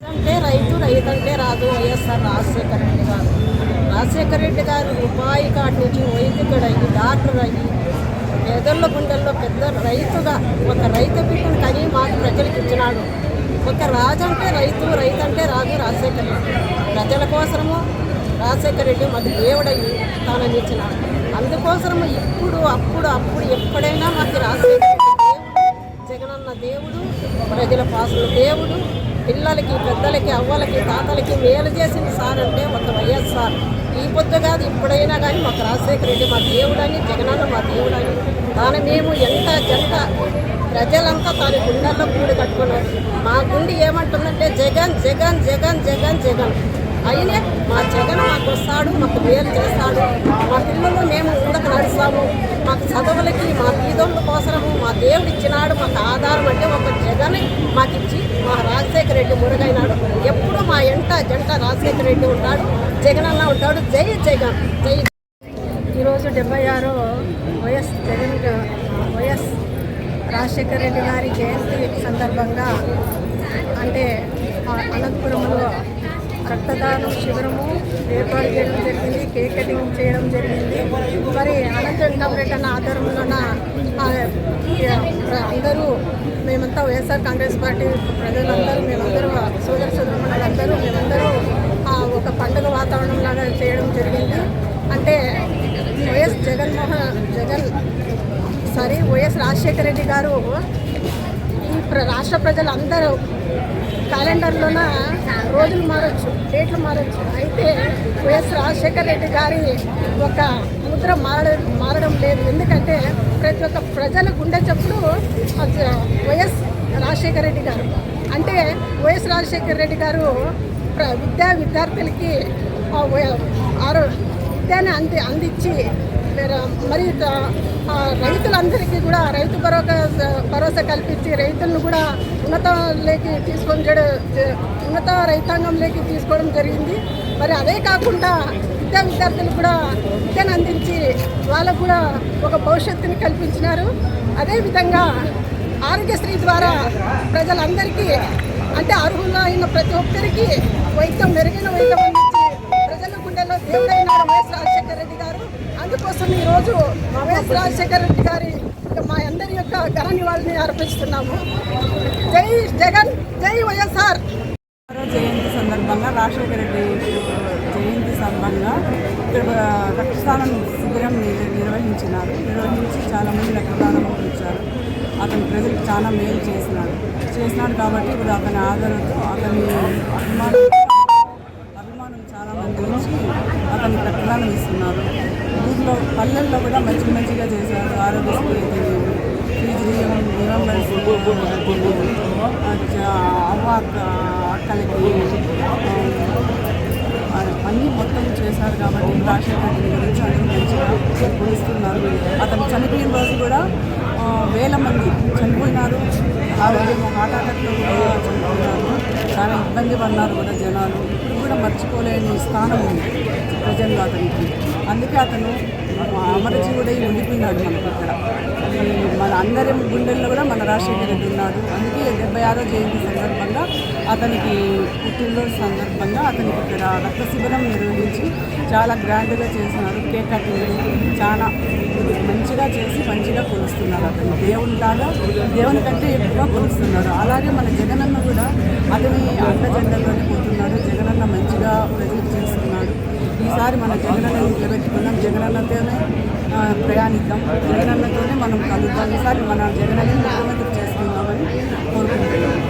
అంటే రైతు రైతంటే రాదు వైఎస్ఆర్ రాజశేఖర రెడ్డి గారు. రాజశేఖర రెడ్డి గారు రూపాయి కాటి నుంచి వైద్యుడు అయ్యి డాక్టర్ అయ్యి పేదల గుండెల్లో పెద్ద రైతుగా ఒక రైతు బిడ్డను కని మాకు ప్రజలకు ఇచ్చినాడు ఒక రాజు అంటే రైతు రైతు అంటే రాజు రాజశేఖర రెడ్డి. ప్రజల కోసము రాజశేఖర రెడ్డి మాకు దేవుడయ్యి తానని ఇచ్చినాడు అందుకోసము ఇప్పుడు అప్పుడు అప్పుడు ఎప్పుడైనా మాకు రాజశేఖర రెడ్డి జగనన్న దేవుడు ప్రజల పాసుల దేవుడు పిల్లలకి పెద్దలకి అవ్వలకి తాతలకి మేలు చేసిన సార్ అంటే ఒక వైఎస్ఆర్ ఈ పొద్దు కాదు ఇప్పుడైనా కానీ మాకు రాజశేఖర రెడ్డి మా దేవుడని జగనన్న మా దేవుడని. తాను మేము ఎంత జంట ప్రజలంతా తాను గుండెల్లో కూడి కట్టుకున్నారు మా గుండె ఏమంటుందంటే జగన్ జగన్ జగన్ జగన్ జగన్. అయినే మా జగన్ వస్తాడు మాకు మేలు చేస్తాడు. మా పిల్లలు మేము ముందుకు నడుస్తాము. మాకు చదవలకి మా బీదోళ్ళ కోసము మా దేవుడు ఇచ్చినాడు మాకు ఆధారం అంటే ఒక జగన్ మాకు ఇచ్చి మా రాజశేఖర రెడ్డి మురుగైనాడు. ఎప్పుడు మా ఎంట జంట రాజశేఖర రెడ్డి ఉంటాడు జగన్ అన్న ఉంటాడు. జై జగన్ జై ఈరోజు డెబ్బై ఆరో వైఎస్ జగన్ వైఎస్ రాజశేఖర రెడ్డి గారి జయంతి సందర్భంగా అంటే అనంతపురంలో రక్తదానం శిబిరము ఏర్పాటు చేయడం జరిగింది కేక్ కటింగ్ చేయడం జరిగింది. మరి అనంత వెంకటరెడ్డి అన్న ఆధ్వర్యంలోన ఆ, అందరూ మేమంతా వైఎస్ఆర్ కాంగ్రెస్ పార్టీ ప్రజలందరూ మేమందరూ సోదర సోదరులందరూ మేమందరూ ఆ, ఒక పండుగ వాతావరణం లాగా చేయడం జరిగింది. అంటే YS Jaganmohan Jagan sorry YS Rajasekhara Reddy గారు రాష్ట్ర ప్రజలందరూ క్యాలెండర్లోన రోజులు మారచ్చు డేట్లు మారచ్చు. అయితే వైఎస్ రాజశేఖర రెడ్డి గారి ఒక ముద్ర మారడం మారడం లేదు. ఎందుకంటే ప్రతి ఒక్క ప్రజల గుండె చెప్పుడు వైఎస్ రాజశేఖర రెడ్డి గారు. అంటే వైఎస్ రాజశేఖర రెడ్డి గారు ప్ర- విద్యా విద్యార్థులకి ఆ ఆరో విద్యను అంది అందించి మరి రైతులందరికీ కూడా రైతు భరోసా భరోసా కల్పించి రైతులను కూడా ఉన్నతలేకి తీసుకొని ఉన్నత రైతాంగంలోకి తీసుకోవడం జరిగింది. మరి అదే కాకుండా విద్యా విద్యార్థులు కూడా విద్యను అందించి వాళ్ళకు కూడా ఒక భవిష్యత్తుని కల్పించినారు. అదేవిధంగా ఆరోగ్యశ్రీ ద్వారా ప్రజలందరికీ అంటే అర్హులైన ప్రతి ఒక్కరికి వైద్యం మెరుగైన వైద్యం అందించి ప్రజల గుండెల్లో దేవుడైన వైఎస్ కోసం ఈరోజు వైఎస్ రాజశేఖర రెడ్డి గారి మా అందరి యొక్క ఘన నివాళిని అర్పిస్తున్నాము. జై జగన్ జై వైఎస్ఆర్. జయంతి సందర్భంగా రాజశేఖర రెడ్డి జయంతి సందర్భంగా ఇక్కడ రక్తదానం శిబిరం నిర్వహించినారు. నిర్వహించి చాలామంది రక్తదానం ఇచ్చారు. అతను ప్రజలకు చాలా మేలు చేసినాడు చేసినాడు కాబట్టి ఇప్పుడు అతని ఆదరణతో అతని అభిమానం అభిమానం చాలామంది వచ్చి అతనికి రక్తదానం ఇస్తున్నారు. ఊర్లో పల్లెల్లో కూడా మంచి మంచిగా చేశారు. ఆరోగ్యశ్రీ అవ్వ అక్క అక్కలకి అన్నీ మొత్తం చేశారు కాబట్టి రాజశేఖర్ రెడ్డి గురించి అన్ని మంచిగా కొలుస్తున్నారు అతను చనిపోయిన రోజు కూడా వేల మంది చనిపోయినారు. రోజు హార్ట్ అటాక్లో కూడా చనిపోయినారు. చాలా ఇబ్బంది పడినారు కూడా జనాలు. ఇప్పుడు కూడా మర్చిపోలేని స్థానం ఉంది ప్రజల్లో అతనికి. అందుకే అతను అమరజీవుడై ఉండిపోయినాడు మనకు ఇక్కడ. మన అందరి గుండెల్లో కూడా మన రాజశేఖర రెడ్డి ఉన్నాడు. అందుకే డెబ్బై ఆరో జయంతి సందర్భంగా అతనికి పుట్టినరోజు సందర్భంగా అతనికి ఇక్కడ రక్త శిబిరం నిర్వహించి చాలా గ్రాండ్గా చేస్తున్నారు. కేక్ కటింగ్ చాలా మంచిగా చేసి మంచిగా కొలుస్తున్నారు అతను. దేవుని లాగా దేవుని కంటే ఎక్కువగా కొలుస్తున్నారు. అలాగే మన జగనన్న కూడా అతని అండ జెండలోనే పోతున్నాడు. జగనన్న మంచిగా ప్రజలకు చేస్తున్నాడు ఈసారి మన జగనన్న నిలబెట్టుకుందాం జగనన్నతోనే ప్రయాణిద్దాం. జగనన్నతోనే మనం కలుద్దాం. ఈసారి మన జగనన్న ముఖ్యమంత్రి చేసుకుందామని కోరుకుంటున్నాం.